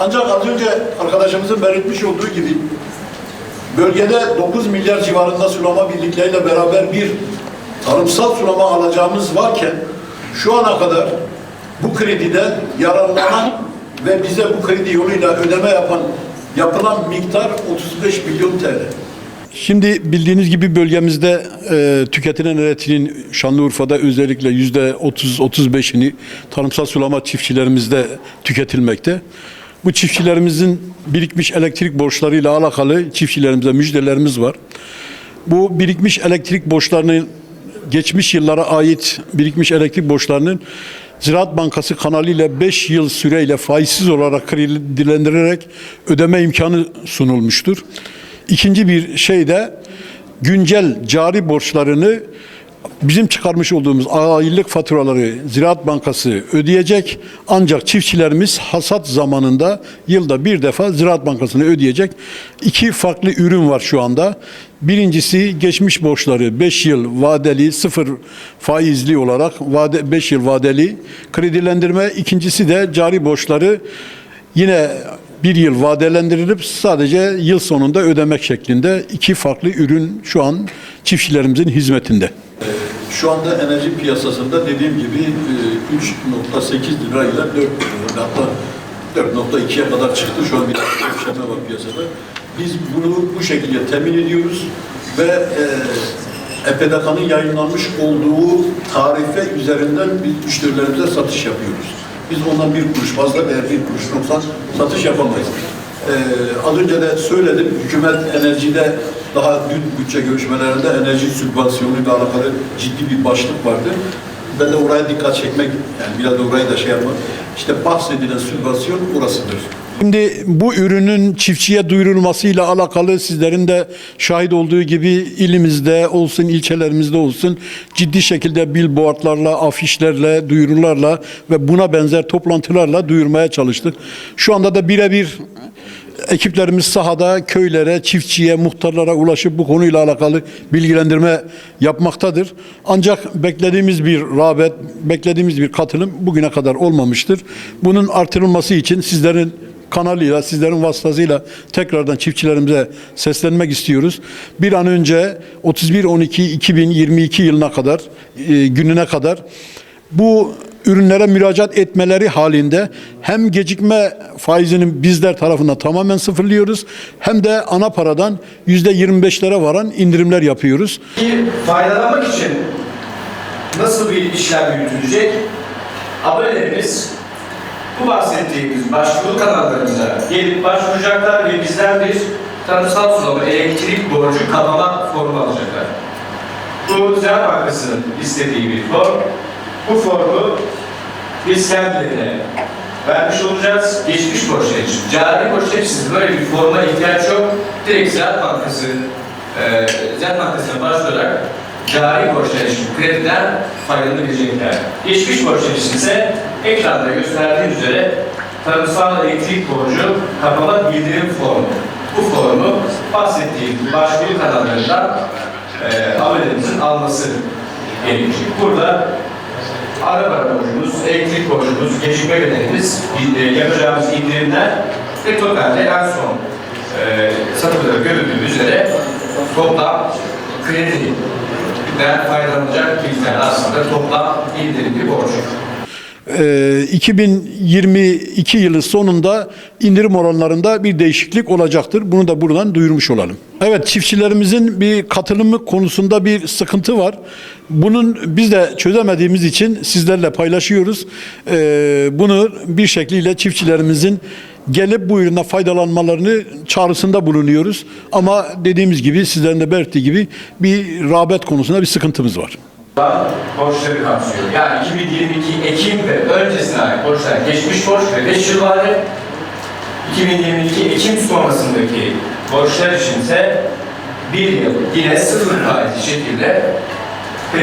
Ancak az önce arkadaşımızın belirtmiş olduğu gibi bölgede 9 milyar civarında sulama birlikleriyle beraber bir tarımsal sulama alacağımız varken şu ana kadar bu krediden yararlanan ve bize bu kredi yoluyla ödeme yapan yapılan miktar 35 milyon TL. Şimdi bildiğiniz gibi bölgemizde e, tüketilen elektriğin Şanlıurfa'da özellikle yüzde 30-35'ini tarımsal sulama çiftçilerimizde tüketilmekte. Bu çiftçilerimizin birikmiş elektrik borçlarıyla alakalı çiftçilerimize müjdelerimiz var. Bu birikmiş elektrik borçlarını geçmiş yıllara ait birikmiş elektrik borçlarının Ziraat Bankası kanalıyla 5 yıl süreyle faizsiz olarak kredilendirerek ödeme imkanı sunulmuştur. İkinci bir şey de güncel cari borçlarını bizim çıkarmış olduğumuz aylık faturaları Ziraat Bankası ödeyecek. Ancak çiftçilerimiz hasat zamanında yılda bir defa Ziraat Bankası'na ödeyecek. İki farklı ürün var şu anda. Birincisi geçmiş borçları 5 yıl vadeli sıfır faizli olarak vade 5 yıl vadeli kredilendirme. İkincisi de cari borçları yine bir yıl vadelendirilip sadece yıl sonunda ödemek şeklinde iki farklı ürün şu an çiftçilerimizin hizmetinde. Şu anda enerji piyasasında dediğim gibi e, 3.8 lirayla 4 hatta 4.2'ye kadar çıktı. Şu an bir yükselme var piyasada. Biz bunu bu şekilde temin ediyoruz ve e, EPDK'nın yayınlanmış olduğu tarife üzerinden biz müşterilerimize satış yapıyoruz. Biz ondan bir kuruş fazla veya bir kuruş noksan satış yapamayız. Ee, az önce de söyledim, hükümet enerjide daha dün bütçe görüşmelerinde enerji sübvansiyonuyla alakalı ciddi bir başlık vardı. Ben de oraya dikkat çekmek, yani biraz da orayı da şey yapmak, işte bahsedilen sübvansiyon burasıdır. Şimdi bu ürünün çiftçiye duyurulmasıyla alakalı sizlerin de şahit olduğu gibi ilimizde olsun, ilçelerimizde olsun ciddi şekilde billboardlarla, afişlerle, duyurularla ve buna benzer toplantılarla duyurmaya çalıştık. Şu anda da birebir ekiplerimiz sahada köylere, çiftçiye, muhtarlara ulaşıp bu konuyla alakalı bilgilendirme yapmaktadır. Ancak beklediğimiz bir rağbet, beklediğimiz bir katılım bugüne kadar olmamıştır. Bunun artırılması için sizlerin kanalıyla, sizlerin vasıtasıyla tekrardan çiftçilerimize seslenmek istiyoruz. Bir an önce 31-12-2022 yılına kadar, e, gününe kadar bu ürünlere müracaat etmeleri halinde hem gecikme faizinin bizler tarafından tamamen sıfırlıyoruz hem de ana paradan yüzde 25'lere varan indirimler yapıyoruz. faydalanmak için nasıl bir işlem yürütülecek? Abonelerimiz bu bahsettiğimiz başvuru kanallarımıza gelip başvuracaklar ve bizden bir tanımsal sulama elektrik borcu kapama formu alacaklar. Bu Ziraat Bankası'nın istediği bir form. Bu formu biz kendilerine vermiş olacağız. Geçmiş borçlar için. Cari borçlar için böyle bir forma ihtiyaç yok. Direkt Ziraat Bankası e, Ziraat Bankası'na başvurarak cari borçlar için krediden faydalanabilecekler. Geçmiş borçlar için ise ekranda gösterdiğim üzere tarımsal elektrik borcu kapama bildirim formu. Bu formu bahsettiğim başvuru kanallarından e, abonelerimizin alması gerekecek. Burada araba borcumuz, elektrik borcumuz, gecikme bedelimiz, e, yapacağımız indirimler ve totalde en son e, satırda görüldüğü üzere toplam krediden faydalanacak miktar aslında toplam indirimli borç. Ee, 2022 yılı sonunda indirim oranlarında bir değişiklik olacaktır. Bunu da buradan duyurmuş olalım. Evet çiftçilerimizin bir katılımı konusunda bir sıkıntı var. Bunun biz de çözemediğimiz için sizlerle paylaşıyoruz. Ee, bunu bir şekliyle çiftçilerimizin gelip bu üründen faydalanmalarını çağrısında bulunuyoruz. Ama dediğimiz gibi sizlerin de belirttiği gibi bir rağbet konusunda bir sıkıntımız var. Borçları kapsıyor. Yani 2022 Ekim ve öncesine ait borçlar geçmiş borç ve 5 yıl vade. 2022 Ekim sonrasındaki borçlar için ise bir yıl yine sıfır faizli şekilde